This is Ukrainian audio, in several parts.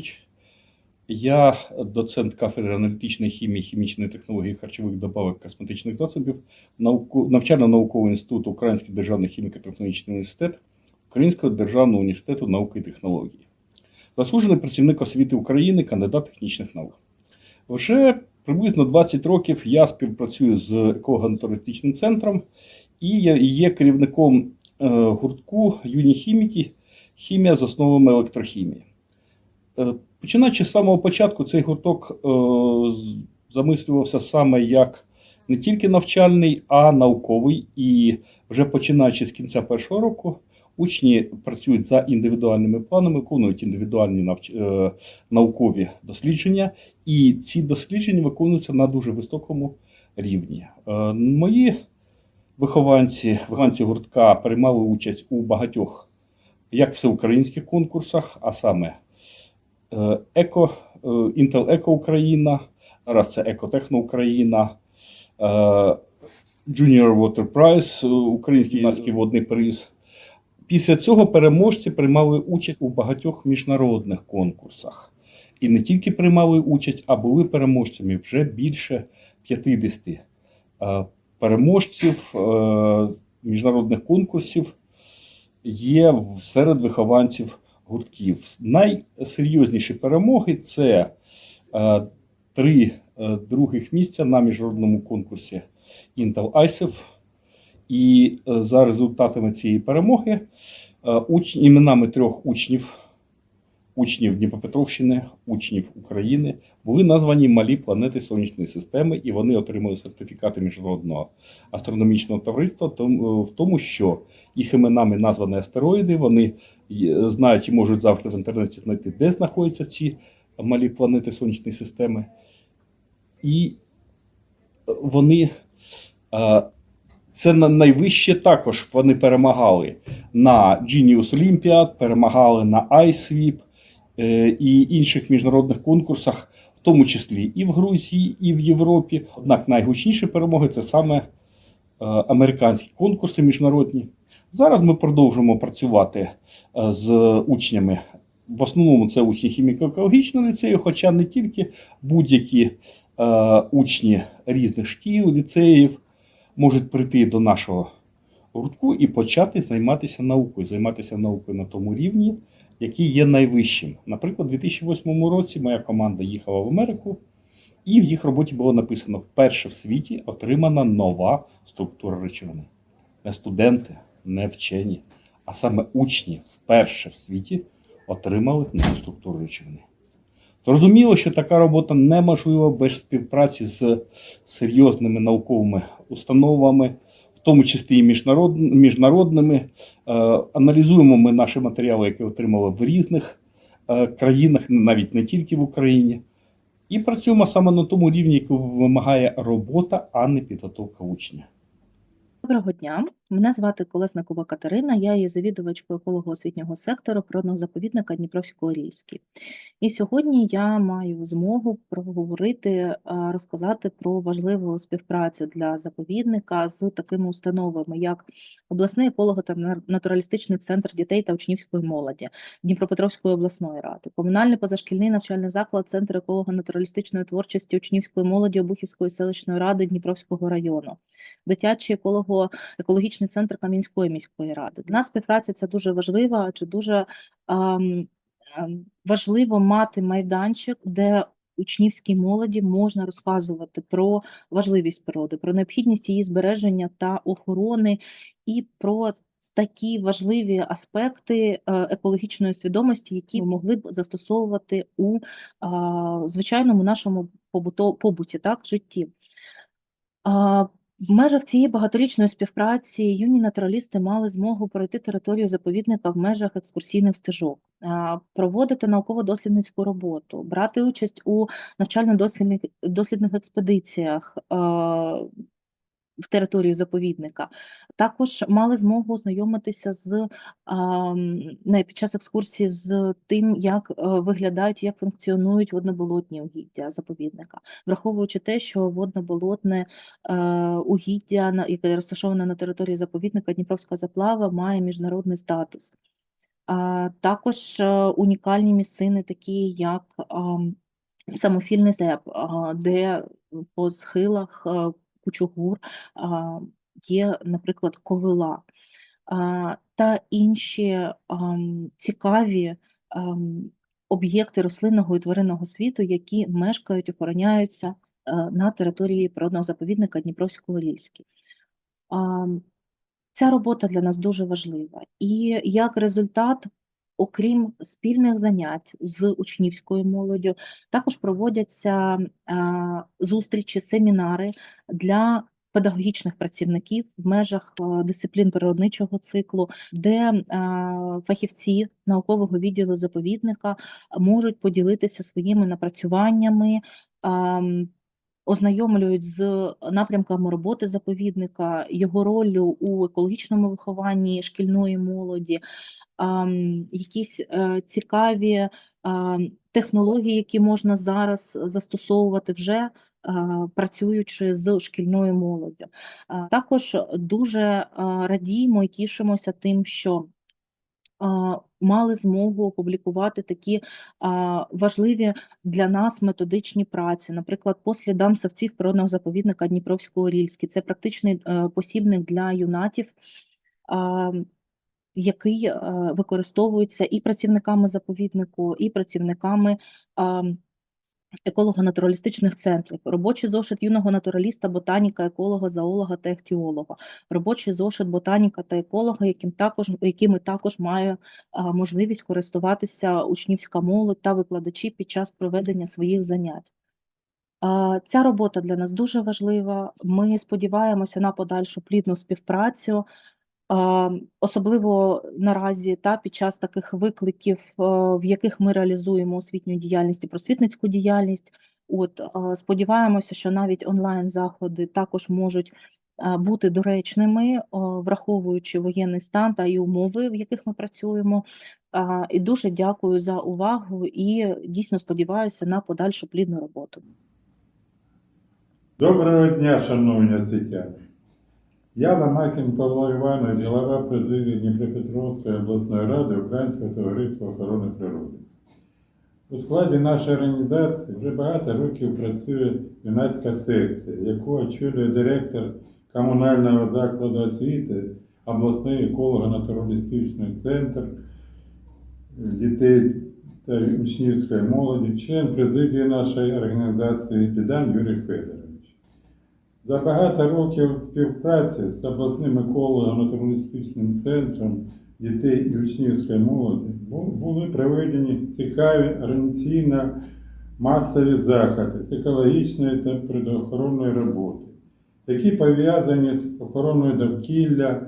Вадим Я доцент кафедри аналітичної хімії, хімічної технології харчових добавок косметичних засобів, науку- навчально-науковий інститут Український державний хіміко-технологічний університет Українського державного університету науки і технології. Заслужений працівник освіти України, кандидат технічних наук. Вже приблизно 20 років я співпрацюю з еколого-натуристичним центром і є керівником е, гуртку юні хіміки Хімія з основами електрохімії. Е, Починаючи з самого початку, цей гурток е, замислювався саме як не тільки навчальний, а науковий. І вже починаючи з кінця першого року, учні працюють за індивідуальними планами, виконують індивідуальні навч... е, наукові дослідження, і ці дослідження виконуються на дуже високому рівні. Мої вихованці, вихованці гуртка приймали участь у багатьох як всеукраїнських конкурсах, а саме Еко, е, Intel Еко Україна, зараз це Екотехно Україна, е, Junior Water Prize, е, Український юнацький водний приз. Після цього переможці приймали участь у багатьох міжнародних конкурсах. І не тільки приймали участь, а були переможцями вже більше 50 е, переможців е, міжнародних конкурсів є серед вихованців гуртків. Найсерйозніші перемоги це е, три е, других місця на міжнародному конкурсі Intel ISEF. І е, за результатами цієї перемоги е, уч... іменами трьох учнів, учнів Дніпропетровщини, учнів України, були названі малі планети Сонячної системи, і вони отримали сертифікати міжнародного астрономічного товариства, в тому, що їх іменами названі астероїди. Вони знають і можуть завжди в інтернеті знайти, де знаходяться ці малі планети Сонячної системи. І вони е, це на найвище також вони перемагали на Genius Olympiad, перемагали на iSweep е, і інших міжнародних конкурсах, в тому числі і в Грузії, і в Європі. Однак найгучніші перемоги це саме е, американські конкурси міжнародні. Зараз ми продовжуємо працювати е, з учнями. В основному це учні хіміко-екологічного ліцею, хоча не тільки будь-які е, учні різних шкіл, ліцеїв можуть прийти до нашого гуртку і почати займатися наукою, займатися наукою на тому рівні, який є найвищим. Наприклад, у 2008 році моя команда їхала в Америку, і в їх роботі було написано: вперше в світі отримана нова структура речовини. Не студенти, не вчені, а саме учні вперше в світі отримали нову структуру речовини. Зрозуміло, що така робота неможлива без співпраці з серйозними науковими установами, в тому числі і міжнародними. Е, Аналізуємо ми наші матеріали, які отримали в різних е, країнах, навіть не тільки в Україні. І працюємо саме на тому рівні, який вимагає робота, а не підготовка учня. Доброго дня. Мене звати Колесникова Катерина. Я є завідувачкою еколого-освітнього сектору природного заповідника Дніпровсько-Орільський. І сьогодні я маю змогу проговорити, розказати про важливу співпрацю для заповідника з такими установами, як обласний еколого та натуралістичний центр дітей та учнівської молоді Дніпропетровської обласної ради, комунальний позашкільний навчальний заклад Центр еколого-натуралістичної творчості учнівської молоді Обухівської селищної ради Дніпровського району, дитячий еколого екологічний центр Кам'янської міської ради. Для нас співпраця ця дуже важлива, адже дуже ем, ем, важливо мати майданчик, де учнівській молоді можна розказувати про важливість природи, про необхідність її збереження та охорони і про такі важливі аспекти е, екологічної свідомості, які ми могли б застосовувати у звичайному нашому побуті, так, житті. В межах цієї багаторічної співпраці юні натуралісти мали змогу пройти територію заповідника в межах екскурсійних стежок, проводити науково-дослідницьку роботу, брати участь у навчально-дослідних дослідних експедиціях в територію заповідника. Також мали змогу ознайомитися з не, під час екскурсії з тим, як е, виглядають, як функціонують водноболотні угіддя заповідника, враховуючи те, що водноболотне е, угіддя, яке розташоване на території заповідника Дніпровська заплава, має міжнародний статус. Також е, унікальні місцини, такі як ам, самофільний а, де по схилах кучугур є, наприклад, ковила та інші цікаві об'єкти рослинного і тваринного світу, які мешкають, охороняються е, на території природного заповідника Дніпровсько-Орільський. Ця робота для нас дуже важлива. І як результат, окрім спільних занять з учнівською молоддю, також проводяться е, зустрічі, семінари для педагогічних працівників в межах е, дисциплін природничого циклу, де е, фахівці наукового відділу заповідника можуть поділитися своїми напрацюваннями. Ознайомлюють з напрямками роботи заповідника, його роллю у екологічному вихованні шкільної молоді, якісь е, цікаві технології, які можна зараз застосовувати вже е, працюючи з шкільною молоддю. Також дуже е, радіємо і тішимося тим, що мали змогу опублікувати такі важливі для нас методичні праці, наприклад, по слідам савців природного заповідника Дніпровського Рільський. Це практичний е, посібник для юнатів, який е, використовується і працівниками заповіднику, і працівниками. Еколого-натуралістичних центрів, робочий зошит юного натураліста, ботаніка, еколога, зоолога та ехтіолога, робочий зошит ботаніка та еколога, яким також якими також має а, можливість користуватися учнівська молодь та викладачі під час проведення своїх занять. Ця робота для нас дуже важлива. Ми сподіваємося на подальшу плідну співпрацю, особливо наразі та під час таких викликів, е, в яких ми реалізуємо освітню діяльність і просвітницьку діяльність. От сподіваємося, що навіть онлайн заходи також можуть бути доречними, враховуючи воєнний стан та і умови, в яких ми працюємо. І дуже дякую за увагу і дійсно сподіваюся на подальшу плідну роботу. Доброго дня, шановні освітяни. Я Ломакін Павло Іванович, голова президії Дніпропетровської обласної ради Українського товариства охорони природи. У складі нашої організації вже багато років працює юнацька секція, яку очолює директор комунального закладу освіти, обласний еколого-натуралістичний центр дітей та учнівської молоді, член президії нашої організації Підан Юрій Федорович. За багато років співпраці з обласним еколого-натуралістичним центром дітей і учнівської молоді були проведені цікаві організаційно масові заходи з екологічної та природоохоронної роботи, які пов'язані з охороною довкілля,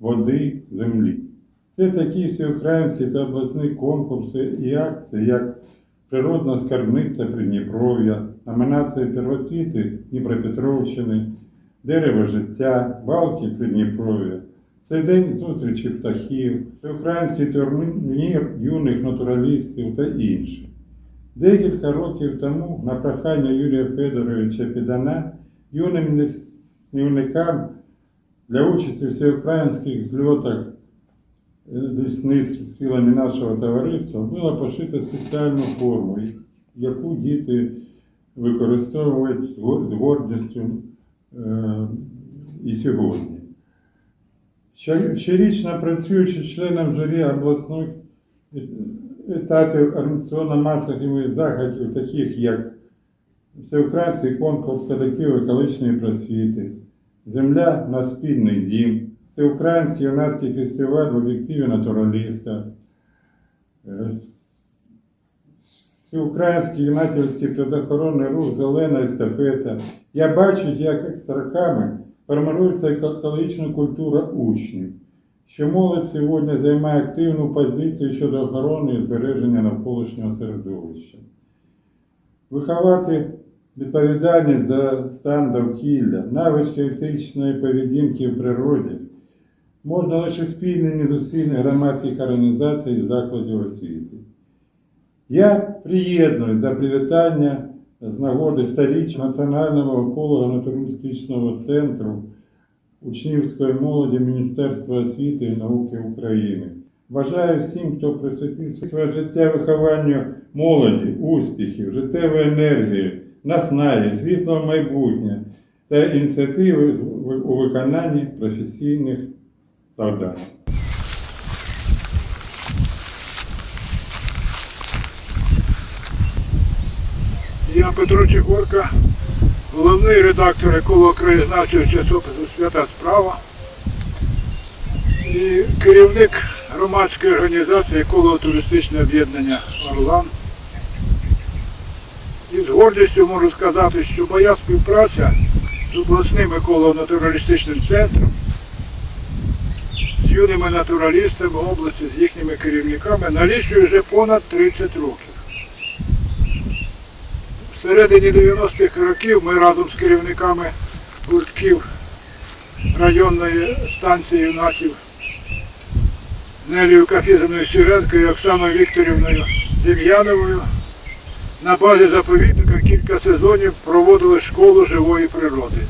води, землі. Це такі всеукраїнські та обласні конкурси і акції, як Природна скарбниця Придніпров'я, номінація первоцвіти Дніпропетровщини, Дерево життя, Балки Придніпров'я. Це день зустрічі птахів, це український турнір юних натуралістів та інше. Декілька років тому на прохання Юрія Федоровича Підана юним лісівникам для участі в всеукраїнських зльотах весни з силами нашого товариства було пошито спеціальну форму, яку діти використовують з гордістю е, і сьогодні. Щорічно працюючи членом журі обласних е- етапів організаційно-масових заходів, таких як Всеукраїнський конкурс колективу екологічної просвіти, Земля на спільний дім, Всеукраїнський юнацький фестиваль в об'єктиві натураліста, е, Всеукраїнський юнатівський предохоронний рух Зелена естафета. Я бачу, як з роками формується екологічна культура учнів, що молодь сьогодні займає активну позицію щодо охорони і збереження навколишнього середовища. Виховати відповідальність за стан довкілля, навички етичної поведінки в природі можна лише спільними зусиллями громадських організацій і закладів освіти. Я приєднуюсь до привітання з нагоди сторіч Національного еколого-натуралістичного центру учнівської молоді Міністерства освіти і науки України. Бажаю всім, хто присвятив своє життя вихованню молоді, успіхів, життєвої енергії, наснаги, світлого майбутнє та ініціативи у виконанні професійних завдань. Я Петро Чехорка, головний редактор еколого-краєзнавчого часопису Свята справа і керівник громадської організації еколого-туристичне об'єднання Орлан. І з гордістю можу сказати, що моя співпраця з обласним еколого-натуралістичним центром, з юними натуралістами області, з їхніми керівниками налічує вже понад 30 років. Середині 90-х років ми разом з керівниками гуртків районної станції юнатів Нелією Кафізиною Сіренко і Оксаною Вікторівною Дем'яновою на базі заповідника кілька сезонів проводили школу живої природи.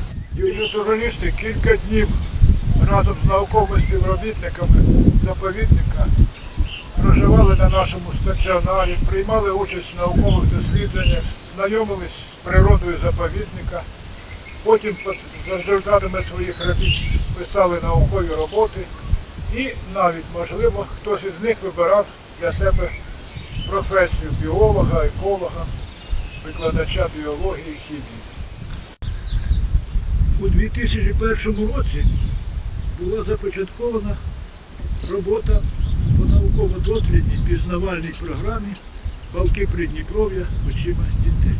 Журналісти кілька днів разом з науковими співробітниками заповідника проживали на нашому стаціонарі, приймали участь в наукових дослідженнях, знайомились з природою заповідника. Потім за результатами своїх робіт писали наукові роботи і навіть, можливо, хтось із них вибирав для себе професію біолога, еколога, викладача біології і хімії. У 2001 році була започаткована робота по науково-дослідній пізнавальній програмі Балки Придніпров'я очима дітей.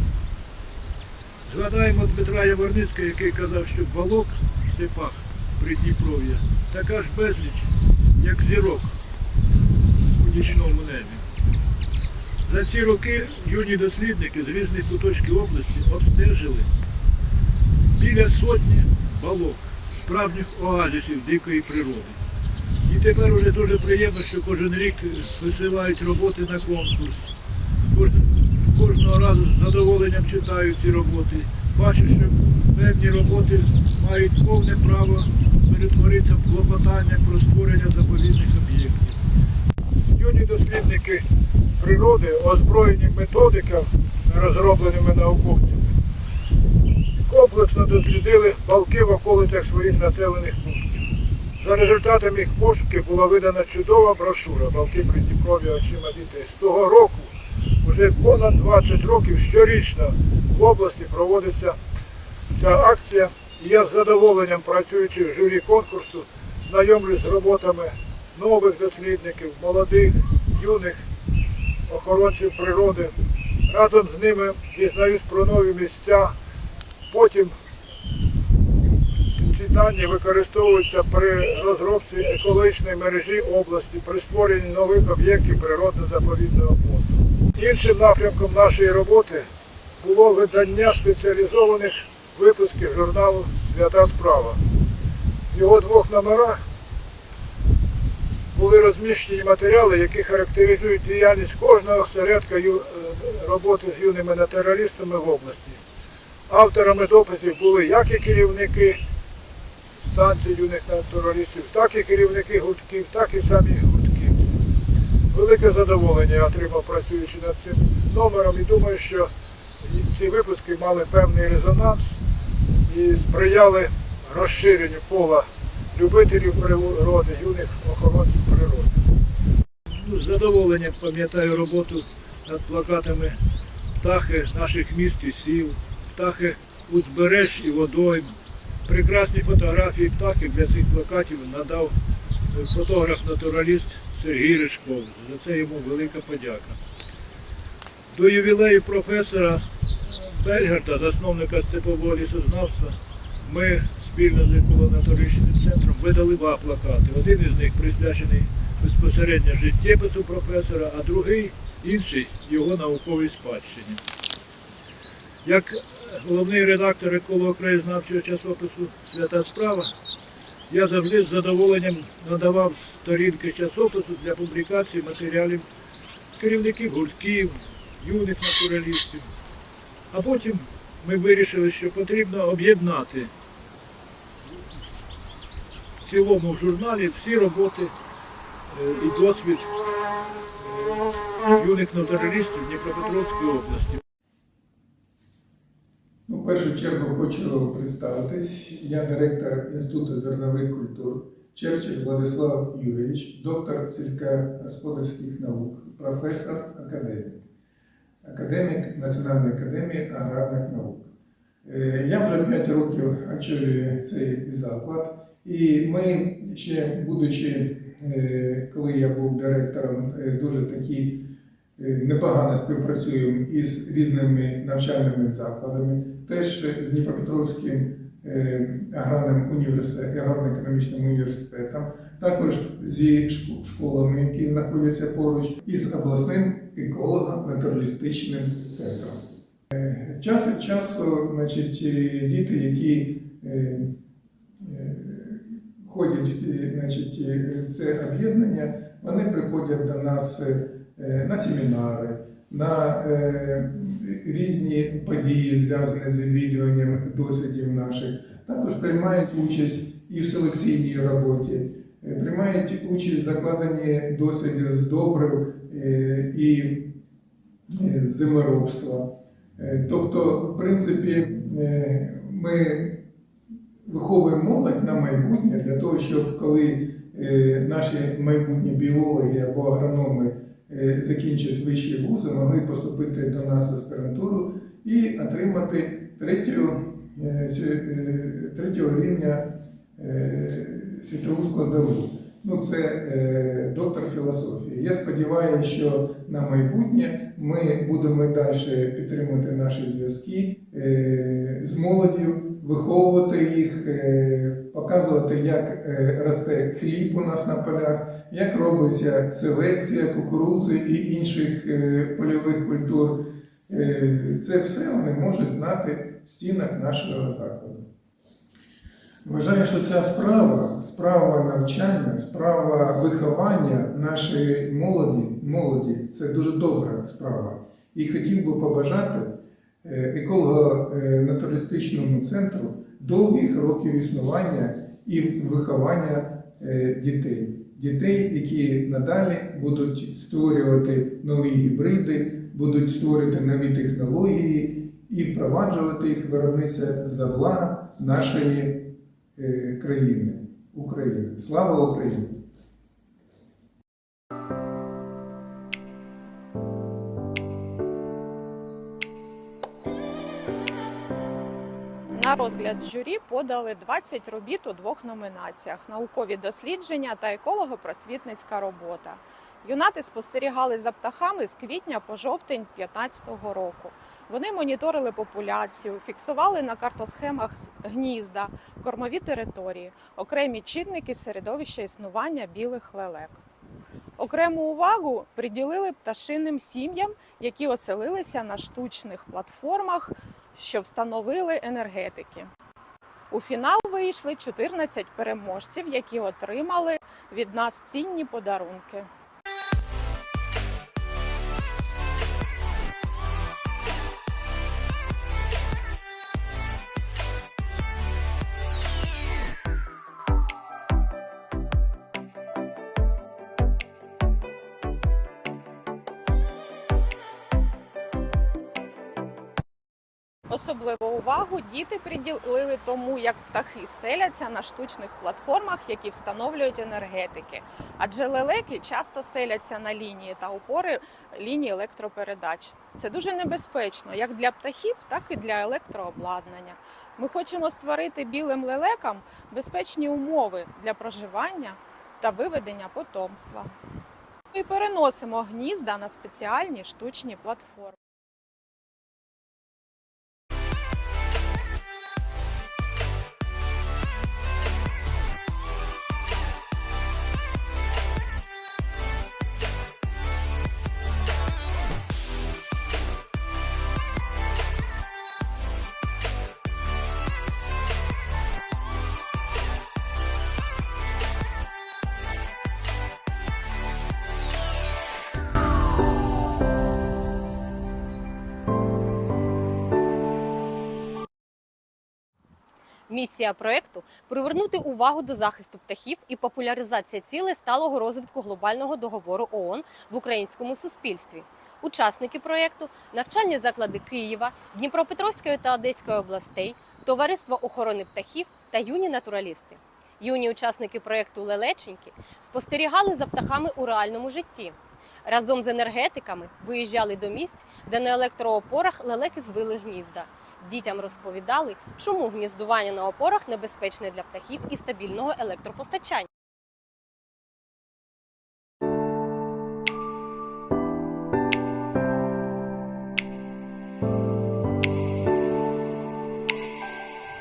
Згадаємо Дмитра Яворницького, який казав, що балок в степах Придніпров'я така ж безліч, як зірок у нічному небі. За ці роки юні дослідники з різних куточків області обстежили біля сотні балок, справжніх оазисів дикої природи. І тепер вже дуже приємно, що кожен рік висилають роботи на конкурс. Кожного разу з задоволенням читаю ці роботи. Бачу, що певні роботи мають повне право перетворитися в клопотання про створення заповідних об'єктів. Юні дослідники природи озброєні методиками, розробленими науковцями, комплексно дослідили балки в околицях своїх населених пунктів. За результатами їх пошуків була видана чудова брошура Балки Придніпров'я очима дітей. З того року вже понад 20 років щорічно в області проводиться ця акція. Я з задоволенням працюючи в журі конкурсу, знайомлюсь з роботами нових дослідників, молодих, юних охоронців природи. Разом з ними дізнаюсь про нові місця. Потім ці дані використовуються при розробці екологічної мережі області, при створенні нових об'єктів природно-заповідного фонду. Іншим напрямком нашої роботи було видання спеціалізованих випусків журналу Свята справа. В його двох номерах були розміщені матеріали, які характеризують діяльність кожного осередка е, роботи з юними натуралістами в області. Авторами дописів були як і керівники станцій юних натуралістів, так і керівники гуртків, так і самі. Велике задоволення я отримав працюючи над цим номером і думаю, що ці випуски мали певний резонанс і сприяли розширенню пола любителів природи, юних охоронців природи. З задоволенням пам'ятаю роботу над плакатами птахи наших міст і сіл, птахи узбереж і водойм. Прекрасні фотографії птахів для цих плакатів надав фотограф-натураліст Сергій Ришков. За це йому велика подяка. До ювілею професора Бельгарта, засновника степового лісознавства, ми спільно з еколонатуричним центром видали два плакати. Один із них присвячений безпосередньо життєпису професора, а другий інший його науковій спадщині. Як головний редактор еколого-краєзнавчого часопису Свята справа, я завжди з задоволенням надавав сторінки часопису для публікації матеріалів керівників гуртків, юних натуралістів. А потім ми вирішили, що потрібно об'єднати в цілому в журналі всі роботи е, і досвід е, юних натуралістів Дніпропетровської області. Ну, в першу чергу хочу представитись. Я директор Інституту зернових культур Черчилль Владислав Юрійович, доктор сільськогосподарських наук, професор, академік, академік Національної академії аграрних наук. Е, Я вже 5 років очолюю цей заклад, і ми ще, будучи, е, коли я був директором, е, дуже такі непогано співпрацюємо із різними навчальними закладами теж з Дніпропетровським е, аграрним аграрно-економічним університетом, також зі школами, які знаходяться поруч, і з обласним еколого-натуралістичним центром. Е, Час від часу, значить, е, діти, які е, е, ходять значить, е, це об'єднання, вони приходять до нас е, на семінари, на е, різні події, зв'язані з відвідуванням досвідів наших. Також приймають участь і в селекційній роботі, е, приймають участь в закладенні досвідів з добрив е, і е, з землеробства. Е, Тобто, в принципі, е, ми виховуємо молодь на майбутнє для того, щоб коли е, наші майбутні біологи або агрономи е, закінчать вищі вузи, могли поступити до нас в аспірантуру і отримати третю, е, е, третього рівня е, світову складову. Ну, це е, доктор філософії. Я сподіваюся, що на майбутнє ми будемо далі підтримувати наші зв'язки е, з молоддю, виховувати їх, е, показувати, як е, росте хліб у нас на полях, як робиться селекція кукурудзи і інших е, польових культур. Е, Це все вони можуть знати в стінах нашого закладу. Вважаю, що ця справа, справа навчання, справа виховання нашої молоді, молоді це дуже добра справа. І хотів би побажати е, еколого-натуристичному центру довгих років існування і виховання дітей. Дітей, які надалі будуть створювати нові гібриди, будуть створювати нові технології і впроваджувати їх виробництво за блага нашої е, країни, України. Слава Україні! Розгляд журі подали 20 робіт у двох номінаціях: наукові дослідження та еколого-просвітницька робота. Юнати спостерігали за птахами з квітня по жовтень 2015 року. Вони моніторили популяцію, фіксували на картосхемах гнізда, кормові території, окремі чинники середовища існування білих лелек. Окрему увагу приділили пташиним сім'ям, які оселилися на штучних платформах, що встановили енергетики. У фінал вийшли 14 переможців, які отримали від нас цінні подарунки. Особливу увагу діти приділили тому, як птахи селяться на штучних платформах, які встановлюють енергетики. Адже лелеки часто селяться на лінії та опори лінії електропередач. Це дуже небезпечно як для птахів, так і для електрообладнання. Ми хочемо створити білим лелекам безпечні умови для проживання та виведення потомства. І переносимо гнізда на спеціальні штучні платформи. Місія проекту привернути увагу до захисту птахів і популяризація цілей сталого розвитку глобального договору ООН в українському суспільстві. Учасники проекту навчальні заклади Києва, Дніпропетровської та Одеської областей, Товариство охорони птахів та юні натуралісти. Юні учасники проекту Лелеченьки спостерігали за птахами у реальному житті. Разом з енергетиками виїжджали до місць, де на електроопорах лелеки звили гнізда. Дітям розповідали, чому гніздування на опорах небезпечне для птахів і стабільного електропостачання.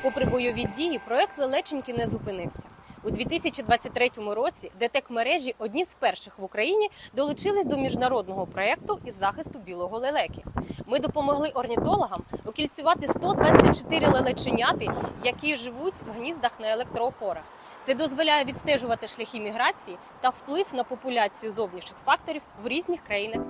Попри бойові дії, проект Лелеченьки не зупинився. У 2023 році ДТЕК мережі одні з перших в Україні долучились до міжнародного проекту із захисту білого лелеки. Ми допомогли орнітологам окільцювати 124 лелеченяти, які живуть в гніздах на електроопорах. Це дозволяє відстежувати шляхи міграції та вплив на популяцію зовнішніх факторів в різних країнах.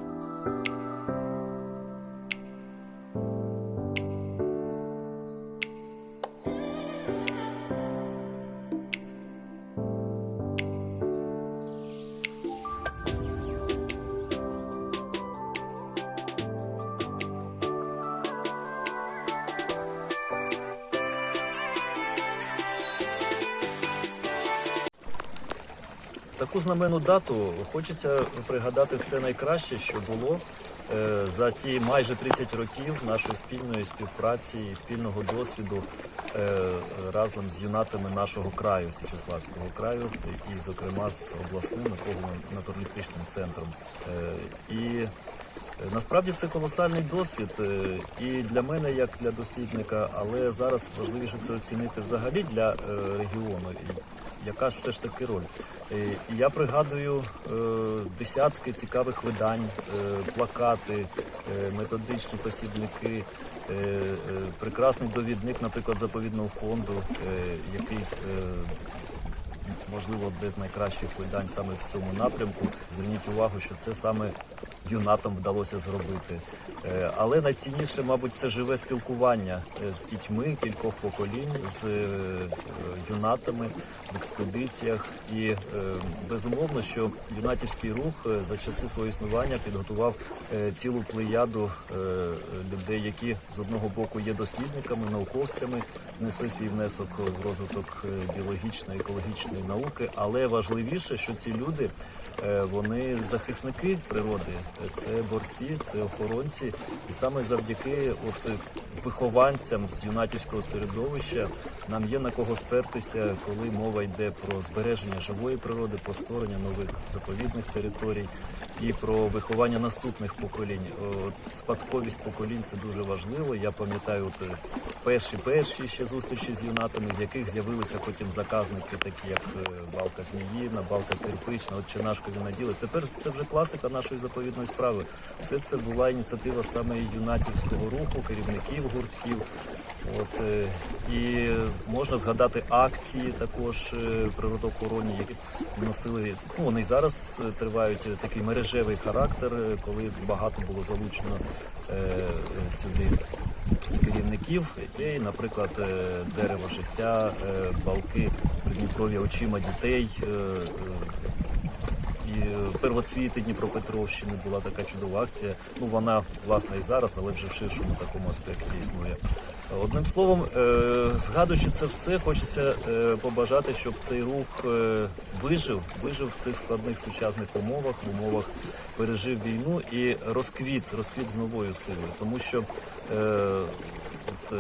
Таку знаменну дату хочеться пригадати все найкраще, що було е, за ті майже 30 років нашої спільної співпраці і спільного досвіду е, разом з юнатами нашого краю, Січеславського краю, і, зокрема, з обласним науково-натуралістичним центром. Е, І Насправді це колосальний досвід е, і для мене, як для дослідника, але зараз важливіше це оцінити взагалі для е, регіону. Яка ж все ж таки роль? Е, Я пригадую е, десятки цікавих видань, е, плакати, е, методичні посібники, е, е, прекрасний довідник, наприклад, заповідного фонду, е, який е, можливо одне з найкращих видань саме в цьому напрямку. Зверніть увагу, що це саме юнатам вдалося зробити. Е, Але найцінніше, мабуть, це живе спілкування е, з дітьми кількох поколінь, з е, юнатами в експедиціях. І безумовно, що юнатівський рух за часи свого існування підготував цілу плеяду людей, які з одного боку є дослідниками, науковцями, внесли свій внесок в розвиток біологічної, екологічної науки. Але важливіше, що ці люди вони захисники природи, Е, це борці, це охоронці, і саме завдяки от е, вихованцям з юнатівського середовища нам є на кого спертися, коли мова йде про збереження живої природи, про створення нових заповідних територій і про виховання наступних поколінь. От спадковість поколінь це дуже важливо. Я пам'ятаю от, е, перші перші ще зустрічі з юнатами, з яких з'явилися потім заказники, такі як е, Балка Зміївна, Балка Кирпична, от Чернашко Віноділи. Тепер це вже класика нашої заповідної справи. Все це була ініціатива саме юнатівського руху, керівників гуртків. От, е, і можна згадати акції також е, природоохоронні, які носили, ну вони зараз е, тривають такий мережевий характер, коли багато було залучено е, сюди керівників, і, наприклад, дерево життя, балки Придніпров'я очима дітей. е, первоцвіти Дніпропетровщини була така чудова акція. Ну вона власне і зараз, але вже в ширшому такому аспекті існує. Одним словом, е, згадуючи це все, хочеться е, побажати, щоб цей рух е, вижив, вижив в цих складних сучасних умовах, в умовах пережив війну і розквіт, розквіт з новою силою, тому що от,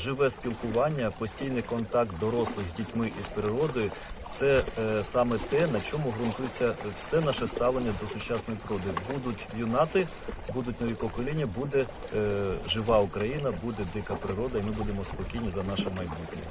живе спілкування, постійний контакт дорослих з дітьми і з природою. Це е, саме те, на чому ґрунтується все наше ставлення до сучасної природи. Будуть юнати, будуть нові покоління, буде е, жива Україна, буде дика природа, і ми будемо спокійні за наше майбутнє.